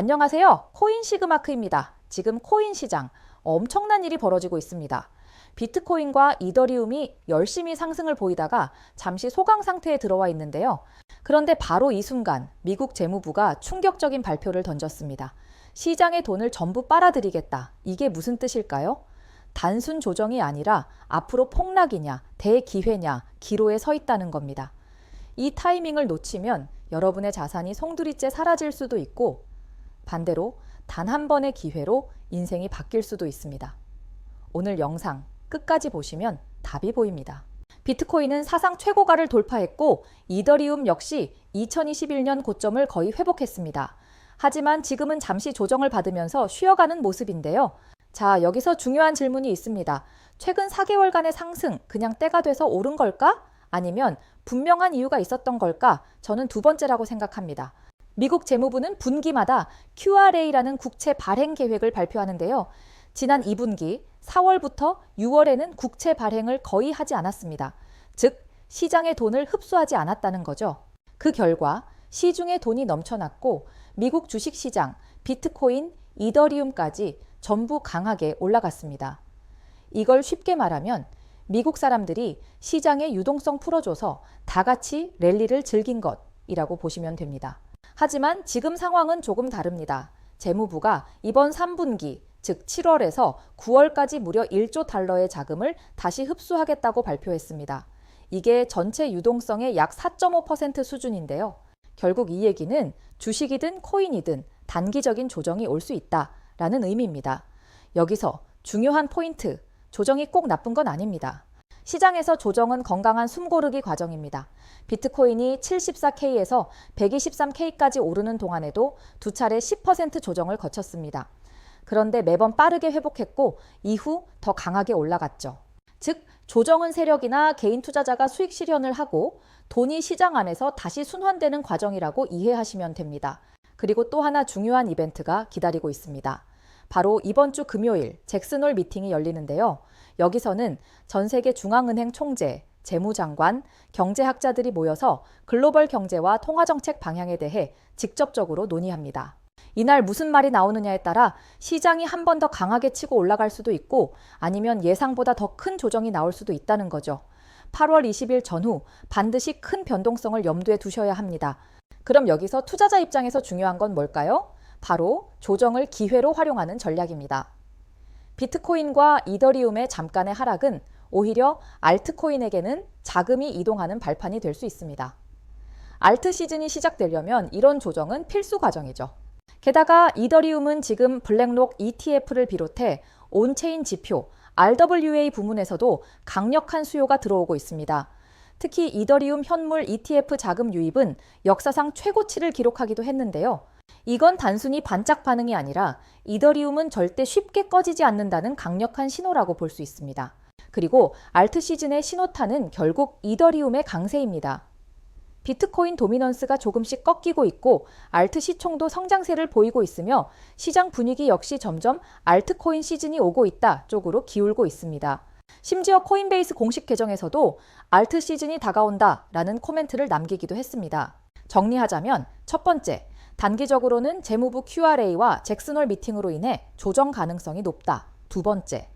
안녕하세요. 코인 시그마크입니다. 지금 코인 시장 엄청난 일이 벌어지고 있습니다. 비트코인과 이더리움이 열심히 상승을 보이다가 잠시 소강 상태에 들어와 있는데요. 그런데 바로 이 순간 미국 재무부가 충격적인 발표를 던졌습니다. 시장의 돈을 전부 빨아들이겠다. 이게 무슨 뜻일까요? 단순 조정이 아니라 앞으로 폭락이냐, 대기회냐, 기로에 서 있다는 겁니다. 이 타이밍을 놓치면 여러분의 자산이 송두리째 사라질 수도 있고 반대로 단 한 번의 기회로 인생이 바뀔 수도 있습니다. 오늘 영상 끝까지 보시면 답이 보입니다. 비트코인은 사상 최고가를 돌파했고 이더리움 역시 2021년 고점을 거의 회복했습니다. 하지만 지금은 잠시 조정을 받으면서 쉬어가는 모습인데요. 자, 여기서 중요한 질문이 있습니다. 최근 4개월간의 상승 그냥 때가 돼서 오른 걸까? 아니면 분명한 이유가 있었던 걸까? 저는 두 번째라고 생각합니다. 미국 재무부는 분기마다 QRA라는 국채 발행 계획을 발표하는데요. 지난 2분기 4월부터 6월에는 국채 발행을 거의 하지 않았습니다. 즉, 시장의 돈을 흡수하지 않았다는 거죠. 그 결과 시중에 돈이 넘쳐났고 미국 주식 시장, 비트코인, 이더리움까지 전부 강하게 올라갔습니다. 이걸 쉽게 말하면 미국 사람들이 시장의 유동성 풀어줘서 다 같이 랠리를 즐긴 것이라고 보시면 됩니다. 하지만 지금 상황은 조금 다릅니다. 재무부가 이번 3분기, 즉 7월에서 9월까지 무려 1조 달러의 자금을 다시 흡수하겠다고 발표했습니다. 이게 전체 유동성의 약 4.5% 수준인데요. 결국 이 얘기는 주식이든 코인이든 단기적인 조정이 올 수 있다라는 의미입니다. 여기서 중요한 포인트, 조정이 꼭 나쁜 건 아닙니다. 시장에서 조정은 건강한 숨고르기 과정입니다. 비트코인이 74K에서 123K까지 오르는 동안에도 두 차례 10% 조정을 거쳤습니다. 그런데 매번 빠르게 회복했고 이후 더 강하게 올라갔죠. 즉, 조정은 세력이나 개인 투자자가 수익 실현을 하고 돈이 시장 안에서 다시 순환되는 과정이라고 이해하시면 됩니다. 그리고 또 하나 중요한 이벤트가 기다리고 있습니다. 바로 이번 주 금요일 잭슨홀 미팅이 열리는데요. 여기서는 전 세계 중앙은행 총재, 재무장관, 경제학자들이 모여서 글로벌 경제와 통화정책 방향에 대해 직접적으로 논의합니다. 이날 무슨 말이 나오느냐에 따라 시장이 한 번 더 강하게 치고 올라갈 수도 있고 아니면 예상보다 더 큰 조정이 나올 수도 있다는 거죠. 8월 20일 전후 반드시 큰 변동성을 염두에 두셔야 합니다. 그럼 여기서 투자자 입장에서 중요한 건 뭘까요? 바로 조정을 기회로 활용하는 전략입니다. 비트코인과 이더리움의 잠깐의 하락은 오히려 알트코인에게는 자금이 이동하는 발판이 될 수 있습니다. 알트 시즌이 시작되려면 이런 조정은 필수 과정이죠. 게다가 이더리움은 지금 블랙록 ETF를 비롯해 온체인 지표, RWA 부문에서도 강력한 수요가 들어오고 있습니다. 특히 이더리움 현물 ETF 자금 유입은 역사상 최고치를 기록하기도 했는데요. 이건 단순히 반짝 반응이 아니라 이더리움은 절대 쉽게 꺼지지 않는다는 강력한 신호라고 볼 수 있습니다. 그리고 알트 시즌의 신호탄은 결국 이더리움의 강세입니다. 비트코인 도미넌스가 조금씩 꺾이고 있고 알트 시총도 성장세를 보이고 있으며 시장 분위기 역시 점점 알트코인 시즌이 오고 있다 쪽으로 기울고 있습니다. 심지어 코인베이스 공식 계정에서도 알트 시즌이 다가온다 라는 코멘트를 남기기도 했습니다. 정리하자면 첫 번째, 단기적으로는 재무부 QRA와 잭슨홀 미팅으로 인해 조정 가능성이 높다. 두 번째,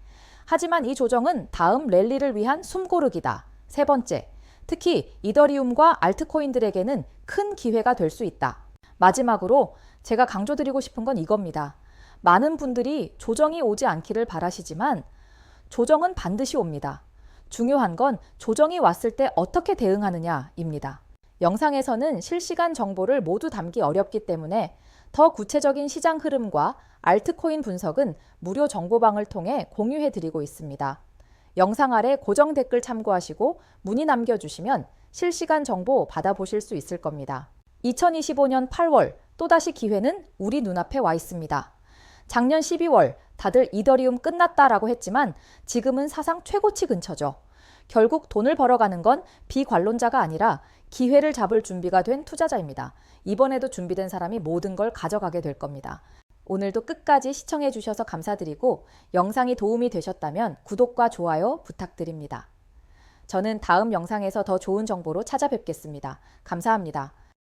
하지만 이 조정은 다음 랠리를 위한 숨고르기다. 세 번째, 특히 이더리움과 알트코인들에게는 큰 기회가 될 수 있다. 마지막으로 제가 강조드리고 싶은 건 이겁니다. 많은 분들이 조정이 오지 않기를 바라시지만 조정은 반드시 옵니다. 중요한 건 조정이 왔을 때 어떻게 대응하느냐입니다. 영상에서는 실시간 정보를 모두 담기 어렵기 때문에 더 구체적인 시장 흐름과 알트코인 분석은 무료 정보방을 통해 공유해 드리고 있습니다. 영상 아래 고정 댓글 참고하시고 문의 남겨주시면 실시간 정보 받아보실 수 있을 겁니다. 2025년 8월 또다시 기회는 우리 눈앞에 와 있습니다. 작년 12월 다들 이더리움 끝났다라고 했지만 지금은 사상 최고치 근처죠. 결국 돈을 벌어가는 건 비관론자가 아니라 기회를 잡을 준비가 된 투자자입니다. 이번에도 준비된 사람이 모든 걸 가져가게 될 겁니다. 오늘도 끝까지 시청해 주셔서 감사드리고 영상이 도움이 되셨다면 구독과 좋아요 부탁드립니다. 저는 다음 영상에서 더 좋은 정보로 찾아뵙겠습니다. 감사합니다.